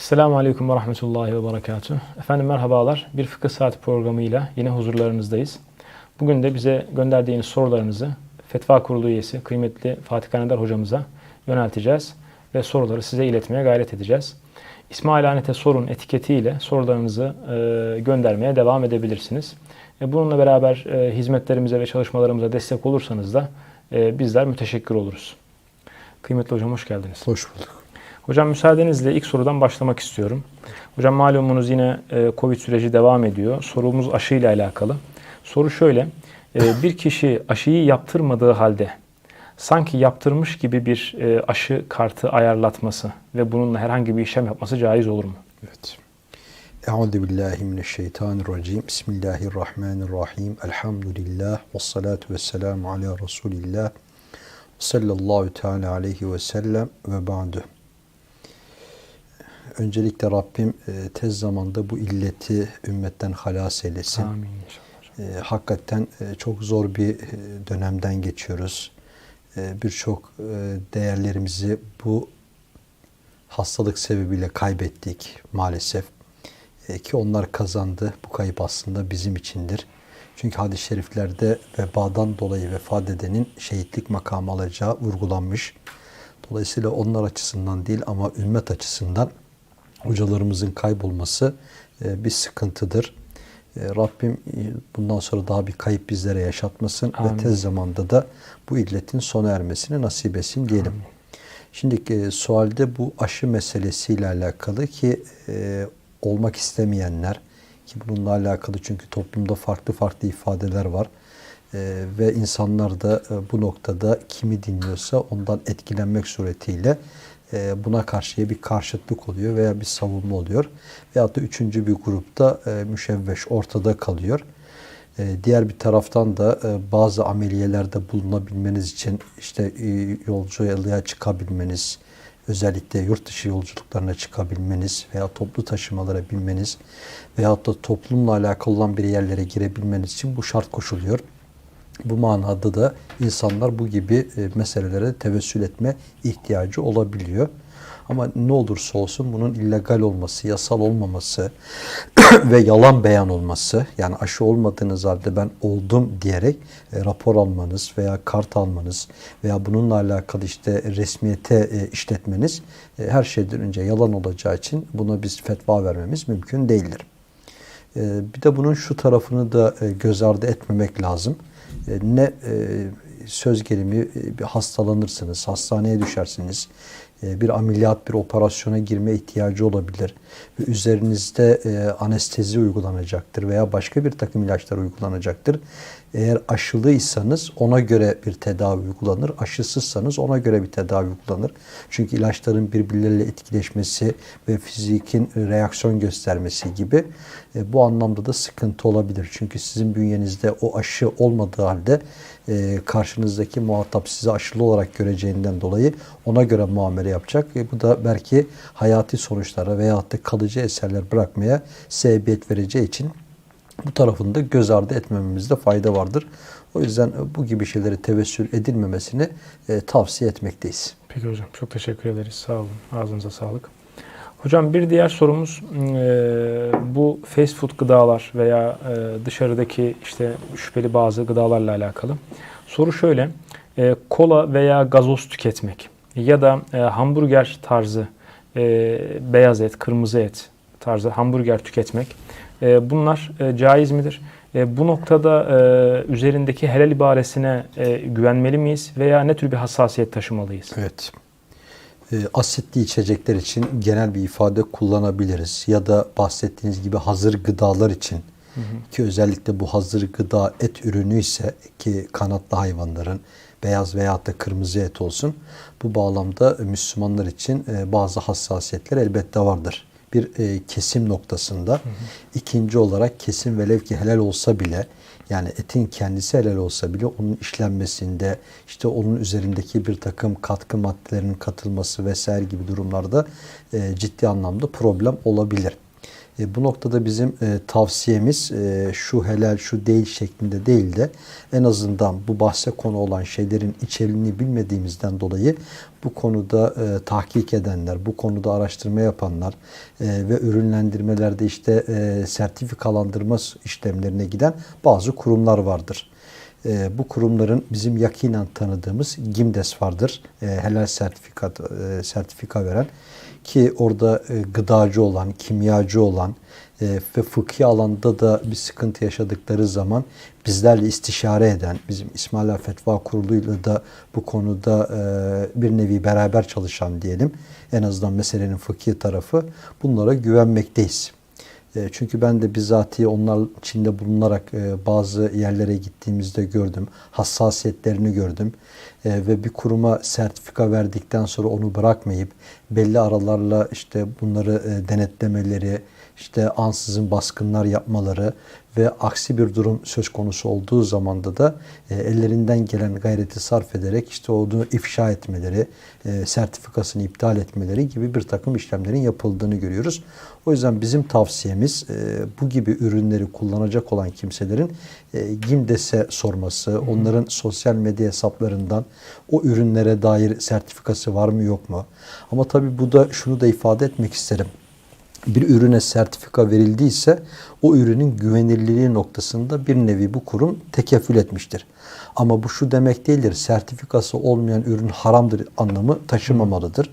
Esselamu Aleyküm ve Rahmetullahi ve Berekatuhu. Efendim merhabalar. Bir Fıkıh Saati programıyla yine huzurlarınızdayız. Bugün de bize gönderdiğiniz sorularınızı Fetva Kurulu üyesi kıymetli Fatih Kaneder hocamıza yönelteceğiz ve soruları size iletmeye gayret edeceğiz. İsmail Anet'e sorun etiketiyle sorularınızı e, göndermeye devam edebilirsiniz. E, bununla beraber e, hizmetlerimize ve çalışmalarımıza destek olursanız da e, bizler müteşekkir oluruz. Kıymetli hocam hoş geldiniz. Hoş bulduk. Hocam müsaadenizle ilk sorudan başlamak istiyorum. Hocam malumunuz yine e, Covid süreci devam ediyor. Sorumuz aşıyla alakalı. Soru şöyle. e, Bir kişi aşıyı yaptırmadığı halde sanki yaptırmış gibi bir e, aşı kartı ayarlatması ve bununla herhangi bir işlem yapması caiz olur mu? Evet. Euzu billahi mineşşeytanirracim. Bismillahirrahmanirrahim. Elhamdülillah ve salatu vesselamu ala Resulillah. Sallallahu teala aleyhi ve sellem ve ba'du. Öncelikle Rabbim e, tez zamanda bu illeti ümmetten halas eylesin. Amin inşallah. E, hakikaten e, çok zor bir e, dönemden geçiyoruz. E, Birçok e, değerlerimizi bu hastalık sebebiyle kaybettik maalesef. E, ki onlar kazandı. Bu kayıp aslında bizim içindir. Çünkü hadis-i şeriflerde vebadan dolayı vefat edenin şehitlik makamı alacağı vurgulanmış. Dolayısıyla onlar açısından değil ama ümmet açısından hocalarımızın kaybolması e, bir sıkıntıdır. E, Rabbim e, bundan sonra daha bir kayıp bizlere yaşatmasın Amin. ve tez zamanda da bu illetin sona ermesini nasip etsin diyelim. Şimdi e, sualde bu aşı meselesiyle alakalı ki e, olmak istemeyenler ki bununla alakalı çünkü toplumda farklı farklı ifadeler var. E, ve insanlar da e, bu noktada kimi dinliyorsa ondan etkilenmek suretiyle buna karşıya bir karşıtlık oluyor veya bir savunma oluyor. Veyahut da üçüncü bir grupta e, müşevveş ortada kalıyor. E, Diğer bir taraftan da e, bazı ameliyelerde bulunabilmeniz için işte e, yolculuğa çıkabilmeniz, özellikle yurt dışı yolculuklarına çıkabilmeniz veya toplu taşımalara binmeniz veyahut da toplumla alakalı olan bir yerlere girebilmeniz için bu şart koşuluyor. Bu manada da insanlar bu gibi e, meselelere tevessül etme ihtiyacı olabiliyor. Ama ne olursa olsun bunun illegal olması, yasal olmaması ve yalan beyan olması yani aşı olmadığınız halde ben oldum diyerek e, rapor almanız veya kart almanız veya bununla alakalı işte resmiyete e, işletmeniz e, her şeyden önce yalan olacağı için buna biz fetva vermemiz mümkün değildir. E, bir de bunun şu tarafını da e, göz ardı etmemek lazım. E, Ne e, söz gelimi e, hastalanırsınız, hastaneye düşersiniz, bir ameliyat, bir operasyona girme ihtiyacı olabilir ve üzerinizde e, anestezi uygulanacaktır veya başka bir takım ilaçlar uygulanacaktır. Eğer aşılıysanız ona göre bir tedavi uygulanır, aşısızsanız ona göre bir tedavi uygulanır. Çünkü ilaçların birbirleriyle etkileşmesi ve fizikin reaksiyon göstermesi gibi e, bu anlamda da sıkıntı olabilir. Çünkü sizin bünyenizde o aşı olmadığı halde e, karşınızdaki muhatap sizi aşılı olarak göreceğinden dolayı ona göre muamele yapacak. E, bu da belki hayati sonuçlara veyahut da kalıcı eserler bırakmaya sebebiyet vereceği için bu tarafını da göz ardı etmememizde fayda vardır. O yüzden e, bu gibi şeylere tevessül edilmemesini e, tavsiye etmekteyiz. Peki hocam çok teşekkür ederiz. Sağ olun. Ağzınıza sağlık. Hocam bir diğer sorumuz e, bu fast food gıdalar veya e, dışarıdaki işte şüpheli bazı gıdalarla alakalı. Soru şöyle. e, kola veya gazoz tüketmek ya da e, hamburger tarzı e, beyaz et, kırmızı et tarzı hamburger tüketmek e, bunlar e, caiz midir? E, bu noktada e, üzerindeki helal ibaresine e, güvenmeli miyiz veya ne tür bir hassasiyet taşımalıyız? Evet. E, Asitli içecekler için genel bir ifade kullanabiliriz. Ya da bahsettiğiniz gibi hazır gıdalar için ki özellikle bu hazır gıda et ürünü ise ki kanatlı hayvanların beyaz veya da kırmızı et olsun bu bağlamda Müslümanlar için e, bazı hassasiyetler elbette vardır. Bir e, kesim noktasında. ikinci olarak kesim velev ki helal olsa bile yani etin kendisi helal olsa bile onun işlenmesinde işte onun üzerindeki bir takım katkı maddelerinin katılması vesaire gibi durumlarda e, ciddi anlamda problem olabilir. E, bu noktada bizim e, tavsiyemiz e, şu helal şu değil şeklinde değil de en azından bu bahse konu olan şeylerin içeriğini bilmediğimizden dolayı bu konuda e, tahkik edenler, bu konuda araştırma yapanlar e, ve ürünlendirmelerde işte e, sertifikalandırma işlemlerine giden bazı kurumlar vardır. E, bu kurumların bizim yakinen tanıdığımız GİMDES vardır. E, helal sertifikat e, sertifika veren ki orada e, gıdacı olan, kimyacı olan e, ve fıkhi alanda da bir sıkıntı yaşadıkları zaman bizlerle istişare eden, bizim İsmaila Fetva Kurulu'yla da bu konuda e, bir nevi beraber çalışan diyelim. En azından meselenin fıkhi tarafı bunlara güvenmekteyiz. E, Çünkü ben de bizatihi onlar içinde bulunarak e, bazı yerlere gittiğimizde gördüm. Hassasiyetlerini gördüm. E, Ve bir kuruma sertifika verdikten sonra onu bırakmayıp belli aralarla işte bunları denetlemeleri, işte ansızın baskınlar yapmaları ve aksi bir durum söz konusu olduğu zamanda da e, ellerinden gelen gayreti sarf ederek işte onu ifşa etmeleri, e, sertifikasını iptal etmeleri gibi bir takım işlemlerin yapıldığını görüyoruz. O yüzden bizim tavsiyemiz e, bu gibi ürünleri kullanacak olan kimselerin e, GİMDES'e sorması, onların sosyal medya hesaplarından o ürünlere dair sertifikası var mı yok mu? Ama tabii bu da şunu da ifade etmek isterim bir ürüne sertifika verildiyse o ürünün güvenilirliği noktasında bir nevi bu kurum tekeffül etmiştir. Ama bu şu demek değildir. Sertifikası olmayan ürün haramdır anlamı taşımamalıdır.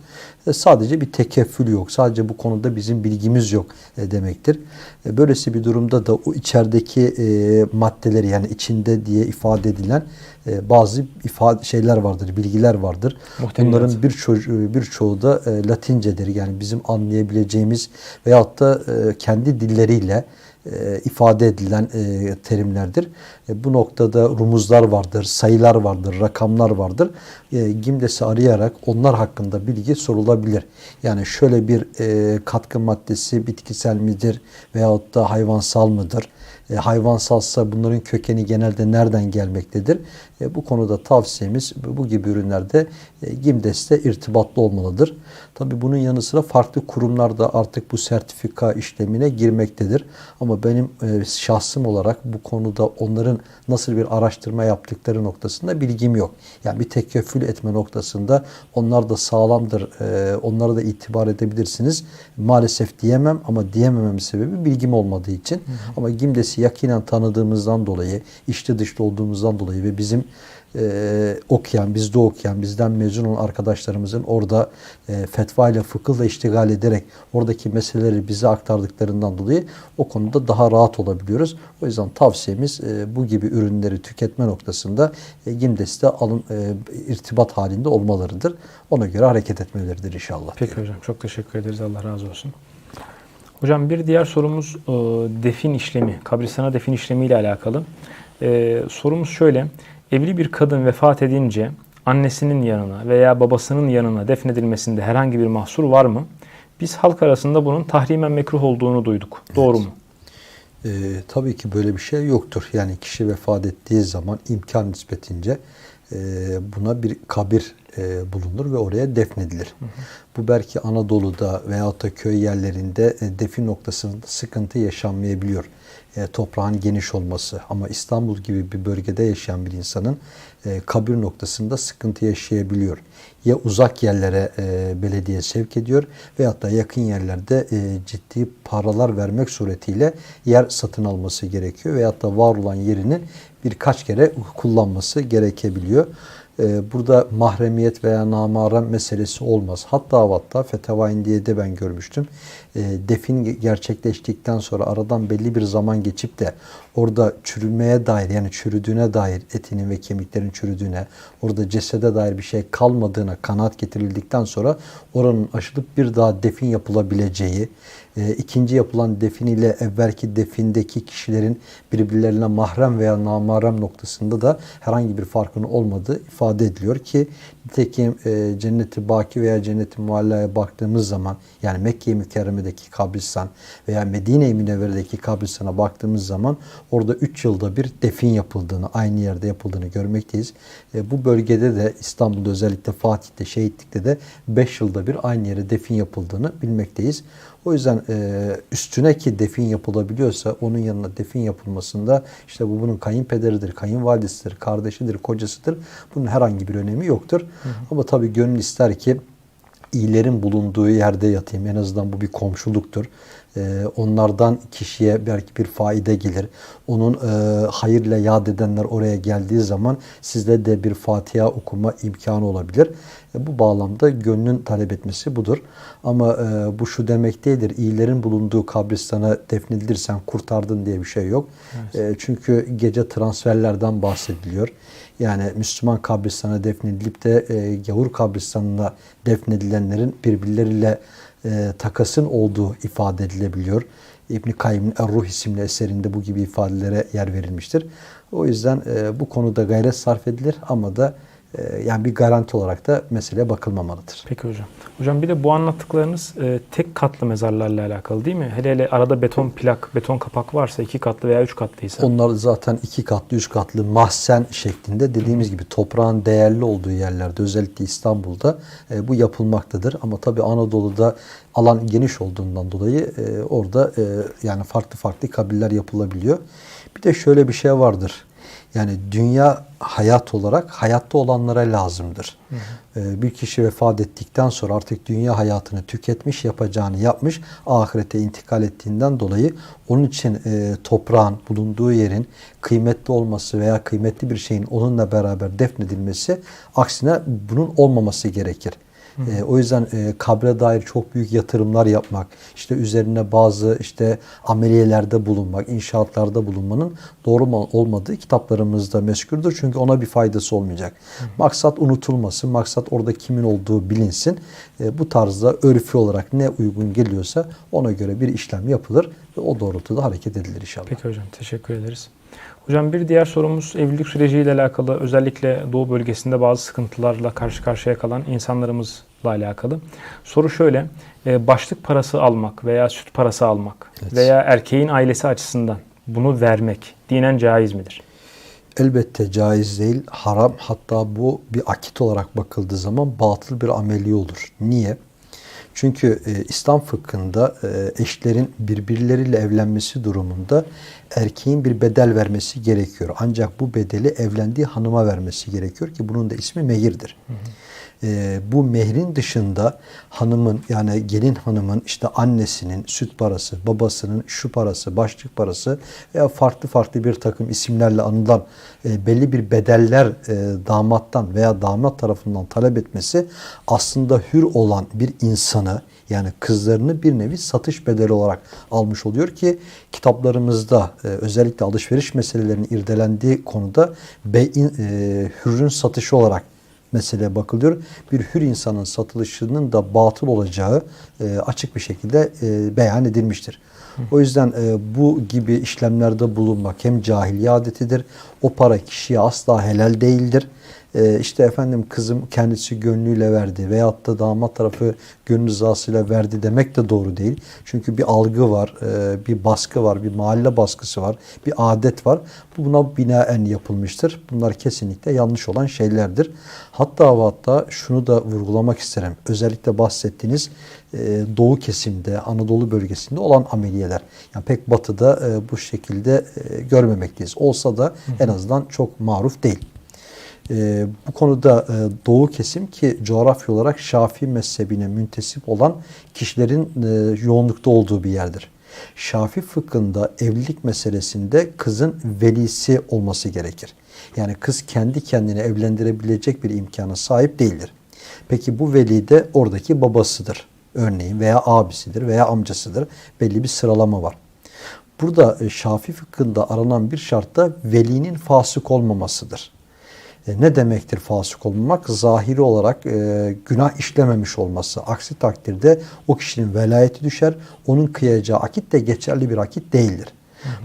E, sadece bir tekeffül yok. Sadece bu konuda bizim bilgimiz yok e, demektir. E, böylesi bir durumda da o içerideki e, maddeleri yani içinde diye ifade edilen e, bazı ifade şeyler vardır, bilgiler vardır. Muhtevilat. Bunların birçoğu birçoğu da e, Latincedir. Yani bizim anlayabileceğimiz veyahut da e, kendi dilleriyle e, ifade edilen e, terimlerdir. E, bu noktada rumuzlar vardır, sayılar vardır, rakamlar vardır. E, Gimdes'i arayarak onlar hakkında bilgi sorulabilir. Yani şöyle bir katkı maddesi bitkisel midir veyahut da hayvansal mıdır? E, hayvansalsa bunların kökeni genelde nereden gelmektedir? E, bu konuda tavsiyemiz bu gibi ürünlerde e, GİMDES'te irtibatlı olmalıdır. Tabi bunun yanı sıra farklı kurumlar da artık bu sertifika işlemine girmektedir. Ama benim e, şahsım olarak bu konuda onların nasıl bir araştırma yaptıkları noktasında bilgim yok. Yani bir tekeffül etme noktasında onlar da sağlamdır, e, onlara da itibar edebilirsiniz. Maalesef diyemem ama diyemememin sebebi bilgim olmadığı için. Ama GİMDES'i yakinen tanıdığımızdan dolayı, içli dışlı olduğumuzdan dolayı ve bizim e, okuyan, bizde okuyan, bizden mezun olan arkadaşlarımızın orada e, fetva ile fıkıhla iştigal ederek oradaki meseleleri bize aktardıklarından dolayı o konuda daha rahat olabiliyoruz. O yüzden tavsiyemiz e, bu gibi ürünleri tüketme noktasında e, GİMDES'te alım, e, irtibat halinde olmalarıdır. Ona göre hareket etmeleridir inşallah. Peki hocam çok teşekkür ederiz. Allah razı olsun. Hocam bir diğer sorumuz e, defin işlemi, kabristana defin işlemi ile alakalı. E, sorumuz şöyle. Evli bir kadın vefat edince annesinin yanına veya babasının yanına defnedilmesinde herhangi bir mahsur var mı? Biz halk arasında bunun tahrimen mekruh olduğunu duyduk. Doğru mu? E, tabii ki böyle bir şey yoktur. Yani kişi vefat ettiği zaman imkan nispetince buna bir kabir e, bulunur ve oraya defnedilir. Bu belki Anadolu'da veyahut da köy yerlerinde e, defin noktasında sıkıntı yaşanmayabiliyor. E, toprağın geniş olması ama İstanbul gibi bir bölgede yaşayan bir insanın e, kabir noktasında sıkıntı yaşayabiliyor. Ya uzak yerlere e, belediye sevk ediyor veyahut da yakın yerlerde e, ciddi paralar vermek suretiyle yer satın alması gerekiyor veyahut da var olan yerini birkaç kere kullanması gerekebiliyor. Ee, Burada mahremiyet veya namahrem meselesi olmaz. Hatta hatta Fetevain diye de ben görmüştüm. Ee, Defin gerçekleştikten sonra aradan belli bir zaman geçip de orada çürümeye dair yani çürüdüğüne dair etinin ve kemiklerin çürüdüğüne, orada cesede dair bir şey kalmadığına kanaat getirildikten sonra oranın aşılıp bir daha defin yapılabileceği, e, ikinci yapılan defin ile evvelki defindeki kişilerin birbirlerine mahrem veya namahrem noktasında da herhangi bir farkının olmadığı ifade ediliyor ki nitekim e, Cennet-i Baki veya Cennet-i Mualla'ya baktığımız zaman yani Mekke-i Mükerreme'deki kabristan veya Medine-i Münevvere'deki kabristana baktığımız zaman orada 3 yılda bir defin yapıldığını, aynı yerde yapıldığını görmekteyiz. E, bu bölgede de İstanbul'da özellikle Fatih'te, Şehitlik'te de 5 yılda bir aynı yere defin yapıldığını bilmekteyiz. O yüzden e, üstüne ki defin yapılabiliyorsa onun yanına defin yapılmasında işte bu bunun kayınpederidir, kayınvalidesidir, kardeşidir, kocasıdır. Bunun herhangi bir önemi yoktur. Ama tabii gönül ister ki iyilerin bulunduğu yerde yatayım. En azından bu bir komşuluktur. Ee, onlardan kişiye belki bir faide gelir. Onun e, hayırla yad edenler oraya geldiği zaman sizde de bir Fatiha okuma imkanı olabilir. E, bu bağlamda gönlün talep etmesi budur. Ama e, bu şu demek değildir. İyilerin bulunduğu kabristana defnedilirsen kurtardın diye bir şey yok. E, çünkü gece transferlerden bahsediliyor. Yani Müslüman kabristana defnedilip de e, gavur kabristanına defnedilenlerin birbirleriyle e, takasın olduğu ifade edilebiliyor. İbn Kayyım'ın Er-Ruh isimli eserinde bu gibi ifadelere yer verilmiştir. O yüzden e, bu konuda gayret sarf edilir ama da yani bir garanti olarak da meseleye bakılmamalıdır. Peki hocam. Hocam bir de bu anlattıklarınız e, tek katlı mezarlarla alakalı değil mi? Hele hele arada beton plak, beton kapak varsa iki katlı veya üç katlıysa. Onlar zaten iki katlı, üç katlı mahzen şeklinde dediğimiz gibi toprağın değerli olduğu yerlerde özellikle İstanbul'da e, bu yapılmaktadır. Ama tabii Anadolu'da alan geniş olduğundan dolayı e, orada e, yani farklı farklı kabiller yapılabiliyor. Bir de şöyle bir şey vardır. Yani dünya hayat olarak hayatta olanlara lazımdır. Ee, Bir kişi vefat ettikten sonra artık dünya hayatını tüketmiş, yapacağını yapmış, ahirete intikal ettiğinden dolayı onun için e, toprağın bulunduğu yerin kıymetli olması veya kıymetli bir şeyin onunla beraber defnedilmesi aksine bunun olmaması gerekir. E, o yüzden e, kabre dair çok büyük yatırımlar yapmak, işte üzerine bazı işte ameliyelerde bulunmak, inşaatlarda bulunmanın doğru olmadığı kitaplarımızda meskürdür. Çünkü ona bir faydası olmayacak. Maksat unutulmasın, maksat orada kimin olduğu bilinsin. E, bu tarzda örfi olarak ne uygun geliyorsa ona göre bir işlem yapılır ve o doğrultuda hareket edilir inşallah. Peki hocam teşekkür ederiz. Hocam bir diğer sorumuz evlilik süreciyle alakalı özellikle Doğu bölgesinde bazı sıkıntılarla karşı karşıya kalan insanlarımızla alakalı. Soru şöyle, e, başlık parası almak veya süt parası almak Evet. veya erkeğin ailesi açısından bunu vermek dinen caiz midir? Elbette caiz değil, haram. Hatta bu bir akit olarak bakıldığı zaman batıl bir ameli olur. Niye? Çünkü e, İslam fıkhında e, eşlerin birbirleriyle evlenmesi durumunda erkeğin bir bedel vermesi gerekiyor. Ancak bu bedeli evlendiği hanıma vermesi gerekiyor ki bunun da ismi mehirdir. E, bu mehrin dışında hanımın yani gelin hanımın işte annesinin süt parası, babasının şu parası, başlık parası veya farklı farklı bir takım isimlerle anılan e, belli bir bedeller e, damattan veya damat tarafından talep etmesi aslında hür olan bir insanı yani kızlarını bir nevi satış bedeli olarak almış oluyor ki kitaplarımızda e, özellikle alışveriş meselelerinin irdelendiği konuda beyin, e, hürrün satışı olarak meseleye bakılıyor. Bir hür insanın satılışının da batıl olacağı e, açık bir şekilde e, beyan edilmiştir. O yüzden e, bu gibi işlemlerde bulunmak hem cahiliye adetidir. O para kişiye asla helal değildir. E, işte efendim kızım kendisi gönlüyle verdi veyahut da damat tarafı gönül rızasıyla verdi demek de doğru değil. Çünkü bir algı var, e, bir baskı var, bir mahalle baskısı var, bir adet var. Bu buna binaen yapılmıştır. Bunlar kesinlikle yanlış olan şeylerdir. Hatta ve hatta şunu da vurgulamak isterim. Özellikle bahsettiğiniz e, doğu kesimde, Anadolu bölgesinde olan ameliyeler. Yani pek batıda e, bu şekilde e, görmemekteyiz. Olsa da en azından çok maruf değil. E, bu konuda e, doğu kesim ki coğrafya olarak Şafii mezhebine müntesip olan kişilerin e, yoğunlukta olduğu bir yerdir. Şafii fıkhında evlilik meselesinde kızın velisi olması gerekir. Yani kız kendi kendine evlendirebilecek bir imkana sahip değildir. Peki bu veli de oradaki babasıdır örneğin veya abisidir veya amcasıdır. Belli bir sıralama var. Burada e, Şafii fıkhında aranan bir şart da velinin fasık olmamasıdır. E, ne demektir fasık olmamak? Zahiri olarak e, günah işlememiş olması. Aksi takdirde o kişinin velayeti düşer. Onun kıyacağı akit de geçerli bir akit değildir.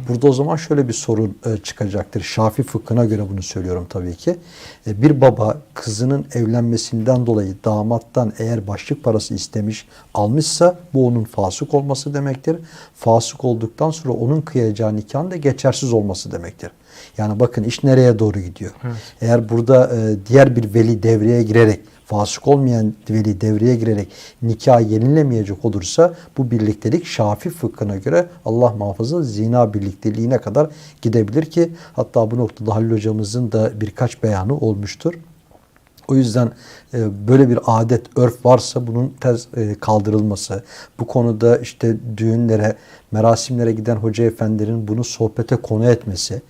Burada o zaman şöyle bir sorun e, çıkacaktır. Şafi fıkhına göre bunu söylüyorum tabii ki. E, Bir baba kızının evlenmesinden dolayı damattan eğer başlık parası istemiş almışsa bu onun fasık olması demektir. Fasık olduktan sonra onun kıyacağı nikahın da geçersiz olması demektir. Yani bakın iş nereye doğru gidiyor. Eğer burada e, diğer bir veli devreye girerek fasık olmayan veli devreye girerek nikah yenilemeyecek olursa bu birliktelik Şafi fıkhına göre Allah muhafaza zina birlikteliğine kadar gidebilir ki hatta bu noktada Halil hocamızın da birkaç beyanı olmuştur. O yüzden e, böyle bir adet, örf varsa bunun tez e, kaldırılması, bu konuda işte düğünlere, merasimlere giden hoca efendilerin bunu sohbete konu etmesi,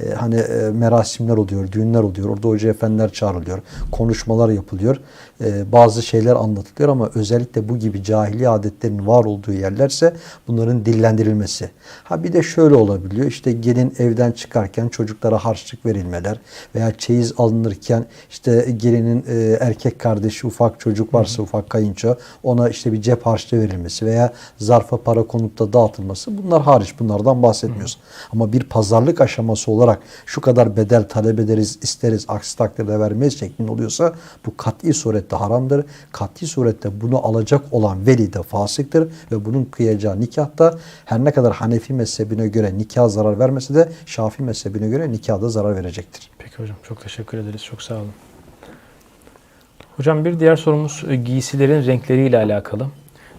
e, hani e, merasimler oluyor, düğünler oluyor. Orada hoca efendiler çağrılıyor. Konuşmalar yapılıyor. E, bazı şeyler anlatılıyor ama özellikle bu gibi cahiliye adetlerin var olduğu yerlerse bunların dillendirilmesi. Ha bir de şöyle olabiliyor. İşte gelin evden çıkarken çocuklara harçlık verilmeler veya çeyiz alınırken işte gelinin e, erkek kardeşi ufak çocuk varsa ufak kayınço ona işte bir cep harçlığı verilmesi veya zarfa para konup da dağıtılması bunlar hariç bunlardan bahsetmiyoruz. Ama bir pazarlık aşaması olarak şu kadar bedel talep ederiz, isteriz, aksi takdirde vermeyiz şeklinde oluyorsa bu kat'i surette haramdır. Kat'i surette bunu alacak olan veli de fasıktır ve bunun kıyacağı nikahta her ne kadar Hanefi mezhebine göre nikah zarar vermese de Şafii mezhebine göre nikahda zarar verecektir. Peki hocam çok teşekkür ederiz. Çok sağ olun. Hocam bir diğer sorumuz e, giysilerin renkleriyle alakalı.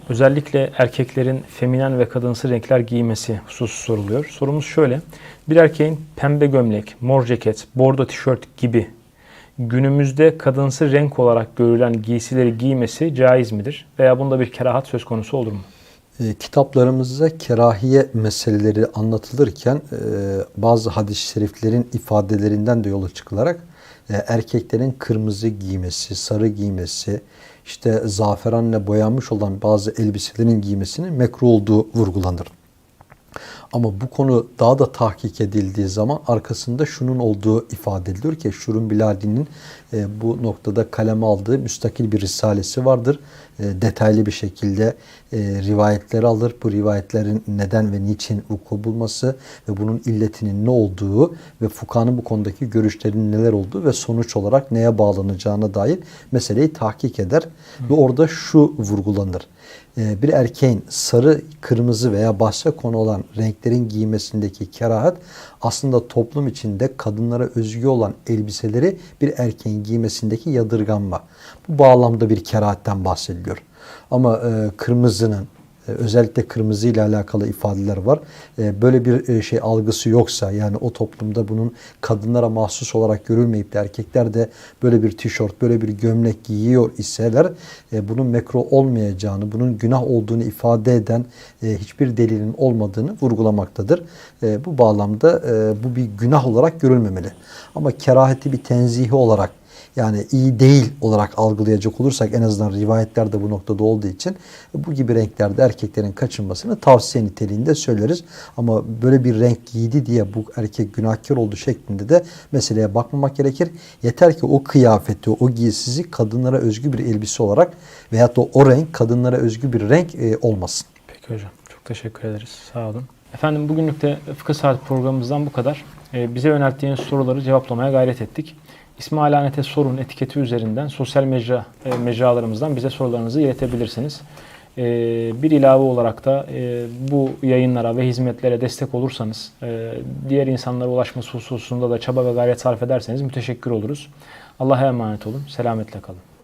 Özellikle erkeklerin feminen ve kadınsı renkler giymesi hususu soruluyor. Sorumuz şöyle. Bir erkeğin pembe gömlek, mor ceket, bordo tişört gibi günümüzde kadınsı renk olarak görülen giysileri giymesi caiz midir? Veya bunda bir kerahat söz konusu olur mu? E, kitaplarımızda kerahiye meseleleri anlatılırken e, bazı hadis-i şeriflerin ifadelerinden de yola çıkılarak erkeklerin kırmızı giymesi, sarı giymesi, işte zaferanla boyanmış olan bazı elbiselerin giymesinin mekruh olduğu vurgulanır. Ama bu konu daha da tahkik edildiği zaman arkasında şunun olduğu ifade edilir ki Şurun Biladi'nin e, bu noktada kaleme aldığı müstakil bir risalesi vardır. E, detaylı bir şekilde e, rivayetleri alır. Bu rivayetlerin neden ve niçin vuku bulması ve bunun illetinin ne olduğu ve fukanın bu konudaki görüşlerinin neler olduğu ve sonuç olarak neye bağlanacağına dair meseleyi tahkik eder. Ve orada şu vurgulanır bir erkeğin sarı, kırmızı veya başka konu olan renklerin giymesindeki kerahat aslında toplum içinde kadınlara özgü olan elbiseleri bir erkeğin giymesindeki yadırganma. Bu bağlamda bir kerahatten bahsediliyor. Ama e, kırmızının özellikle kırmızı ile alakalı ifadeler var. E, Böyle bir e, şey algısı yoksa yani o toplumda bunun kadınlara mahsus olarak görülmeyip de erkekler de böyle bir tişört, böyle bir gömlek giyiyor iseler e, bunun mekro olmayacağını, bunun günah olduğunu ifade eden e, hiçbir delilin olmadığını vurgulamaktadır. E, Bu bağlamda e, bu bir günah olarak görülmemeli. Ama keraheti bir tenzihi olarak yani iyi değil olarak algılayacak olursak en azından rivayetlerde bu noktada olduğu için bu gibi renklerde erkeklerin kaçınmasını tavsiye niteliğinde söyleriz. Ama böyle bir renk giydi diye bu erkek günahkar oldu şeklinde de meseleye bakmamak gerekir. Yeter ki o kıyafeti, o giysisi kadınlara özgü bir elbise olarak veyahut da o renk kadınlara özgü bir renk e, olmasın. Peki hocam. Çok teşekkür ederiz. Sağ olun. Efendim bugünlük de Fıkıh Saat programımızdan bu kadar. Ee, bize yönelttiğiniz soruları cevaplamaya gayret ettik. İsmi Alanete Sorun etiketi üzerinden sosyal mecra e, mecralarımızdan bize sorularınızı iletebilirsiniz. Ee, bir ilave olarak da e, bu yayınlara ve hizmetlere destek olursanız, e, diğer insanlara ulaşması hususunda da çaba ve gayret sarf ederseniz müteşekkir oluruz. Allah'a emanet olun. Selametle kalın.